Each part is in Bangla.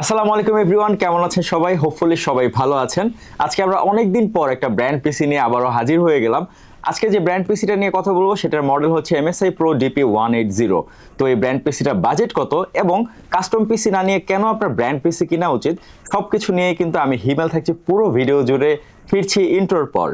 আসসালামু আলাইকুম এভরিওয়ান, কেমন আছেন সবাই? হোপফুলি সবাই ভালো আছেন। আজকে আমরা অনেক দিন পর একটা ব্র্যান্ড পিসি নিয়ে আবারও হাজির হয়ে গেলাম। আজকে যে ব্র্যান্ড পিসিটা নিয়ে কথা বলব, সেটার মডেল হচ্ছে MSI pro DP one eight zero তো এই ব্র্যান্ড পিসিটার বাজেট কত এবং কাস্টম পিসি না নিয়ে কেন আপনার ব্র্যান্ড পিসি কিনা উচিত সব কিছু নিয়ে কিন্তু আমি হিমেল থাকছি পুরো ভিডিও জুড়ে। ফিরছি ইন্টোর পর।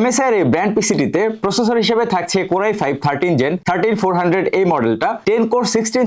MSI এর ব্র্যান্ড পিসিটিতে প্রসেসর হিসেবে থাকছে core i five thirteen gen thirteen four hundred এই মডেলটা টেন কোর সিক্সটিন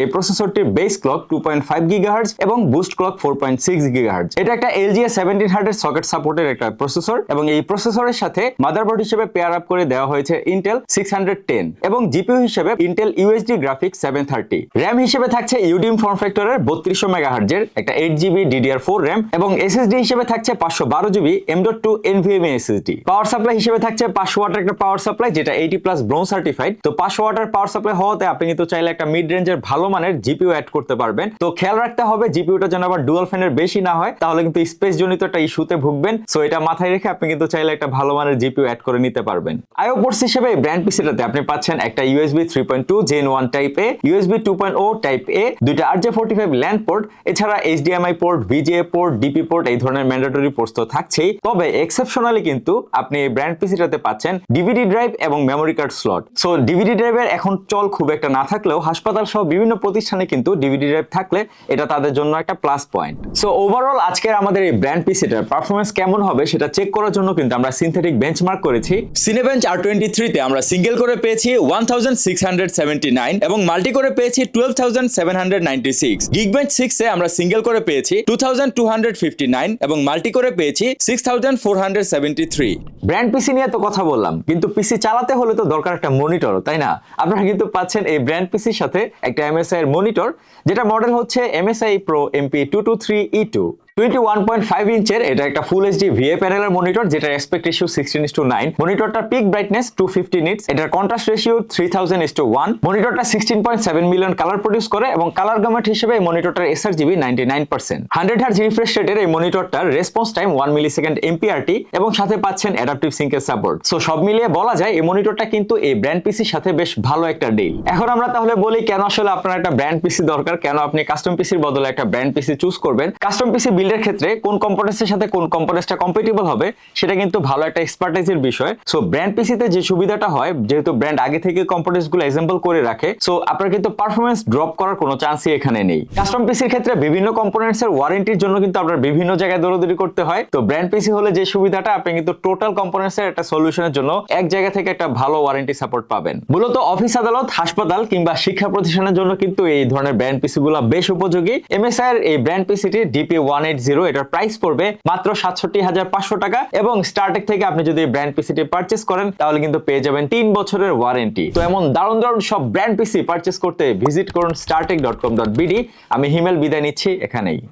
এই প্রসেসরটির base clock two point five gigahertz এবং boost clock four point six gigahertz এটা একটা এলজিএ সেভেন্টিন হান্ড্রেড সকেট সাপোর্টের একটা প্রসেসর এবং এই প্রসেসরের সাথে মাদারবোর্ড হিসেবে পেয়ার আপ করে দেওয়া হয়েছে ইন্টেল সিক্স হান্ড্রেড টেন এবং জিপিইউ হিসেবে Intel USD graphics seven thirty RAM হিসেবে থাকছে ইউডিম ফর্ম ফ্যাক্টরের বত্রিশশো মেগাহার্জের একটা eight GB DDR four RAM এবং এসএসডি হিসেবে থাকছে পাঁচশো বারো GB M dot two NVMe SSD power supply হিসেবে থাকছে পাঁচশো ওয়াটের একটা পাওয়ার সাপ্লাই যেটা এইটি প্লাস ব্রোন সার্টিফাইড তো পাঁচশো ওয়াটের পাওয়ার সাপ্লাই হওয়াতে আপনি কিন্তু চাইলে একটা মিড রেঞ্জের ভালো মানের জিপিইউ অ্যাড করতে পারবেন। তো খেয়াল রাখতে হবে জিপিইউটা যেন আবার ডুয়াল ফ্যানের বেশি না হয়, তাহলে কিন্তু স্পেস জনিত একটা ইস্যুতে ভুগবেন। সো এটা মাথায় রেখে আপনি কিন্তু চাইলে একটা ভালো মানের জিপিইউ অ্যাড করে নিতে পারবেন। আইও পোর্টস হিসেবে ব্র্যান্ড পিসিটাতে আপনি পাচ্ছেন একটা USB three point two gen one type A USB two point O type A দুইটা R J forty five LAN port এছাড়া HDMI port VGA port DP port এই ধরনের ম্যান্ডেটরি পোর্টস তো থাকছেই। তবে এক্সেপশনালি কিন্তু আপনি এই ব্র্যান্ড পিসিটাতে পাচ্ছেন ডিভিডি ড্রাইভ এবং memory card slot so DVD ড্রাইভের এখন চল খুব একটা না থাকলেও হাসপাতাল সহ বিভিন্ন প্রতিষ্ঠানে কিন্তু ডিভিডি ড্রাইভ থাকলে এটা তাদের জন্য একটা প্লাস পয়েন্ট সো ওভারঅল আজকের আমাদের এই ব্র্যান্ড পিসিটার পারফরমেন্স কেমন হবে সেটা চেক করার জন্য কিন্তু আমরা সিনথেটিক বেঞ্চমার্ক করেছি। সিনেবেঞ্চ আর টোয়েন্টি থ্রিতে আমরা সিঙ্গেল করে পেয়েছি one thousand six hundred seventy nine এবং মাল্টি করে পেয়েছি twelve thousand seven hundred ninety six Geekbench সিক্সে আমরা সিঙ্গেল করে পেয়েছি two thousand two hundred fifty nine এবং মাল্টি করে পেয়েছি six thousand four hundred seventy three brand PC নিয়ে তো কথা বললাম, কিন্তু পিসি চালাতে হলে তো দরকার একটা মনিটর তাই না? আপনারা কিন্তু পাচ্ছেন এই ব্র্যান্ড পিসির সাথে একটা এমএসআই এর মনিটর যেটা মডেল হচ্ছে MSI pro MP two two three E two twenty one point five ইঞ্চের এটা একটা ফুল এইচডি ভিএ প্যানেলের মনিটর যেটা aspect ratio sixteen is to nine মনিটরটার peak brightness two fifty nits এটার contrast ratio three thousand is to one মনিটরটা sixteen point seven million colour produce করে এবং কালার গামেট হিসেবে এই মনিটরটার sRGB ninety nine hertz refresh রেটের এই মনিটরটার response time one milli MPRT এবং সাথে পাচ্ছেন অ্যাডাপটিভ সিঙ্কের সাপোর্ট সো সব মিলিয়ে বলা যায় এই মনিটরটা কিন্তু এই ব্র্যান্ড পিসির সাথে বেশ ভালো একটা ডিল এখন আমরা তাহলে বলি কেন আসলে আপনার একটা ব্র্যান্ড পিসি দরকার, কেন আপনি কাস্টম পিসির বদলে একটা ব্র্যান্ড পিসি চুজ করবেন? কাস্টম পিসি বিল্ডের ক্ষেত্রে কোন কম্পোনেন্টসের সাথে কোন কম্পোনেন্টসটা কম্পেটেবল হবে, সেটা কিন্তু ভালো একটা এক্সপার্টাইজের বিষয়। সো ব্র্যান্ড পিসিতে যে সুবিধাটা হয়, যেহেতু ব্র্যান্ড আগে থেকে কম্পোনেন্টসগুলো এক্সাম্পল করে রাখে সো আপনার কিন্তু পারফরমেন্স ড্রপ করার কোনো চান্সই এখানে নেই। কাস্টম পিসির ক্ষেত্রে বিভিন্ন কম্পোনেন্টস এর ওয়ারেন্টির জন্য কিন্তু আপনার বিভিন্ন জায়গায় দৌড়দৌড়ি করতে হয়। তো ব্র্যান্ড পিসি হলে যে সুবিধাটা, আপনি কিন্তু টোটাল কম্পোনেন্টস এর একটা সলিউশনের জন্য এক জায়গা থেকে একটা ভালো ওয়ারেন্টি সাপোর্ট পাবেন। মূলত অফিস আদালত, হাসপাতাল কিংবা শিক্ষা প্রতিষ্ঠানের জন্য কিন্তু এই ধরনের ব্র্যান্ড পিসি গুলো বেশ উপযোগী। এমএসআই এর এই ব্র্যান্ড পিসিটি ডিপি ওয়ান জিরো এটার প্রাইস পড়বে মাত্র সাতষট্টি হাজার পাঁচশো টাকা এবং স্টার্টেক থেকে আপনি যদি ব্র্যান্ড পিসিটি পারচেস করেন তাহলে কিন্তু পেয়ে যাবেন তিন বছরের ওয়ারেন্টি তো এমন দারুণ দারুণ সব ব্র্যান্ড পিসি পারচেস করতে ভিজিট করুন Startech dot com dot BD আমি হিমেল বিদায় নিচ্ছি এখানেই